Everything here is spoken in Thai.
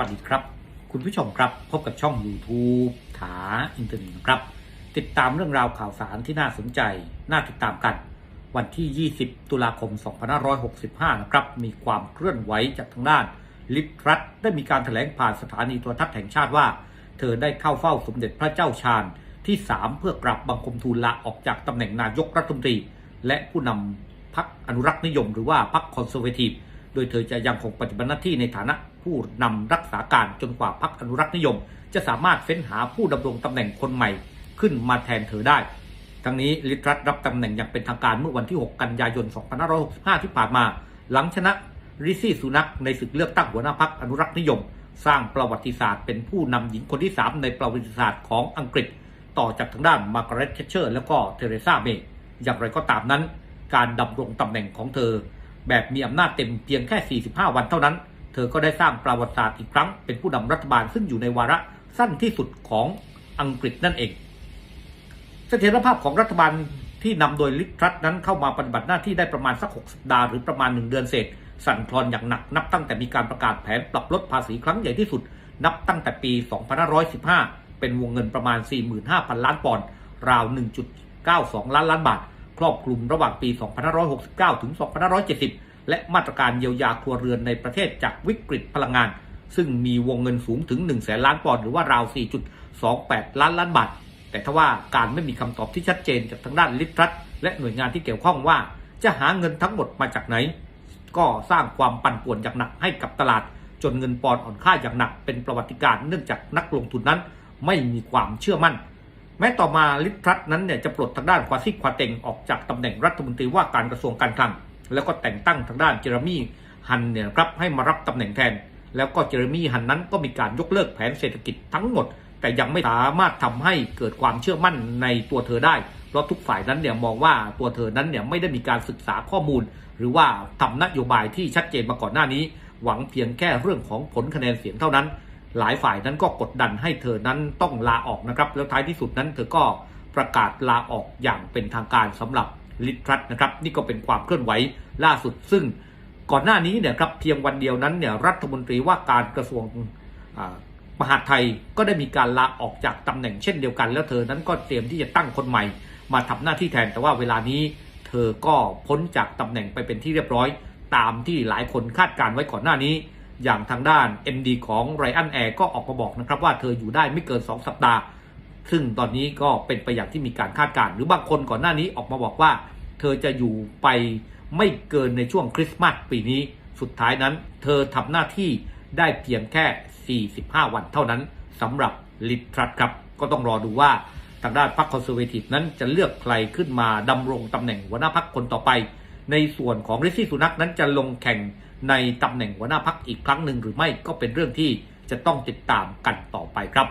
วัสดีครับ คุณผู้ชมครับพบกับช่อง YouTube ถาอินเทอร์เน็ตนะครับ ติดตามเรื่องราวข่าวสารที่น่าสนใจ น่าติดตามกัน วันที่ 20 ตุลาคม 2565 นะครับ มีความเคลื่อนไหวจากทางด้าน ลิทรัฐได้มีการถแถลงผ่านสถานีโทรทัศน์แห่งชาติว่า เธอได้เข้าเฝ้าสมเด็จพระเจ้าชาญที่ 3 เพื่อกราบบังคมทูลลาออกจากตำแหน่งนายกรัฐมนตรี และผู้นำพรรคอนุรักษ์นิยม หรือว่าพรรคคอนเซอร์เวทีฟโดยเธอจะยังคงปฏิบัติหน้าที่ในฐานะ ผู้นำรักษาการจนกว่าพรรคอนุรักษ์นิยม จะสามารถเฟ้นหาผู้ดำรงตำแหน่งคนใหม่ขึ้นมาแทนเธอได้ ทั้งนี้ลิทรัตรับตำแหน่งอย่างเป็นทางการเมื่อวันที่ 6 กันยายน 2565 ที่ผ่านมา หลังชนะริซี่สุนักในศึกเลือกตั้งหัวหน้าพรรคอนุรักษ์นิยม สร้างประวัติศาสตร์เป็นผู้นำหญิงคนที่ 3 ในประวัติศาสตร์ของอังกฤษ ต่อจากทางด้านมาร์กาเร็ตเทชเชอร์แล้วก็เทเรซาเมย์อย่างไรก็ตามนั้น การดำรงตำแหน่งของเธอ แบบมีอำนาจเต็มเพียงแค่ 45 วันเท่านั้น เธอก็ได้สร้างประวัติศาสตร์อีกครั้งเป็นผู้นำรัฐบาลซึ่งอยู่ในวาระสั้นที่สุดของอังกฤษนั่นเอง เสถียรภาพของรัฐบาลที่นำโดยลิทรัตนั้นเข้ามาปฏิบัติหน้าที่ได้ประมาณสัก6สัปดาห์หรือประมาณ 1 เดือนเศษ สั่นคลอนอย่างหนักนับตั้งแต่มีการประกาศแผนปรับลดภาษีครั้งใหญ่ที่สุด นับตั้งแต่ปี 2515 เป็นวงเงินประมาณ 45,000 ล้านปอนด์ราว 1.92 ล้านล้านบาท ครอบคลุมระหว่างปี 2569 ถึง 2570 และมาตรการเยียวยาครัวเรือนในประเทศจากวิกฤตพลังงาน ซึ่งมีวงเงินสูงถึง1แสนล้านปอนด์หรือว่าราว 4.28 ล้านล้านบาท แต่ถ้าว่าการไม่มีคำตอบที่ชัดเจนจากทางด้านลิทรัฐและหน่วยงานที่เกี่ยวข้องว่า จะหาเงินทั้งหมดมาจากไหน ก็สร้างความปั่นป่วนอย่างหนักให้กับตลาด จนเงินปอนด์อ่อนค่าอย่างหนักเป็นประวัติการณ์เนื่องจากนักลงทุนนั้น ไม่มีความเชื่อมั่นแม้ต่อมาลิทรัตนั้นเนี่ยจะปลดทางด้านควาซิควาเตงออกจากตำแหน่งรัฐมนตรีว่าการกระทรวงการคลัง แล้วก็แต่งตั้งทางด้านเจอร์มี่ฮันเนี่ยครับให้มารับตำแหน่งแทน แล้วก็เจอร์มี่ฮันนั้นก็มีการยกเลิกแผนเศรษฐกิจทั้งหมด แต่ยังไม่สามารถทำให้เกิดความเชื่อมั่นในตัวเธอได้ เพราะทุกฝ่ายนั้นเนี่ยมองว่าตัวเธอนั้นเนี่ยไม่ได้มีการศึกษาข้อมูล หรือว่าทำนโยบายที่ชัดเจนมาก่อนหน้านี้ หวังเพียงแค่เรื่องของผลคะแนนเสียงเท่านั้น หลายฝ่ายนั้นก็กดดันให้เธอนั้นต้องลาออกนะครับแล้วท้ายที่สุดนั้นเธอก็ประกาศลาออกอย่างเป็นทางการสำหรับ ลิทรัตนะครับนี่ก็เป็นความเคลื่อนไหวล่าสุด ซึ่งก่อนหน้านี้เนี่ยครับเพียงวันเดียวนั้นเนี่ยรัฐมนตรีว่าการกระทรวงมหาดไทยก็ได้มีการลาออกจากตำแหน่งเช่นเดียวกัน แล้วเธอนั้นก็เตรียมที่จะตั้งคนใหม่ มาทำหน้าที่แทนแต่ว่าเวลานี้ เธอก็พ้นจากตำแหน่งไปเป็นที่เรียบร้อย ตามที่หลายคนคาดการไว้ก่อนหน้านี้ อย่างทางด้าน MD ของไรอันแอร์ก็ออกมาบอกนะครับว่าเธออยู่ได้ไม่เกิน 2 สัปดาห์ ซึ่งตอนนี้ก็เป็นไปอย่างที่มีการคาดการณ์หรือบางคนก่อนหน้านี้ออกมาบอกว่า เธอจะอยู่ไปไม่เกินในช่วงคริสต์มาสปีนี้ สุดท้ายนั้น เธอทำหน้าที่ได้เพียงแค่ 45 วันเท่านั้นสำหรับลิทรัตครับ ก็ต้องรอดูว่าทางด้านพรรคคอนเซอร์เวทีฟนั้นจะเลือกใครขึ้นมาดำรงตำแหน่งหัวหน้าพรรคคนต่อไป ในส่วนของริซี่สุนักนั้นจะลงแข่งในตำแหน่งหัวหน้าพรรคอีกครั้งหนึ่งหรือไม่ก็เป็นเรื่องที่จะต้องติดตามกันต่อไปครับ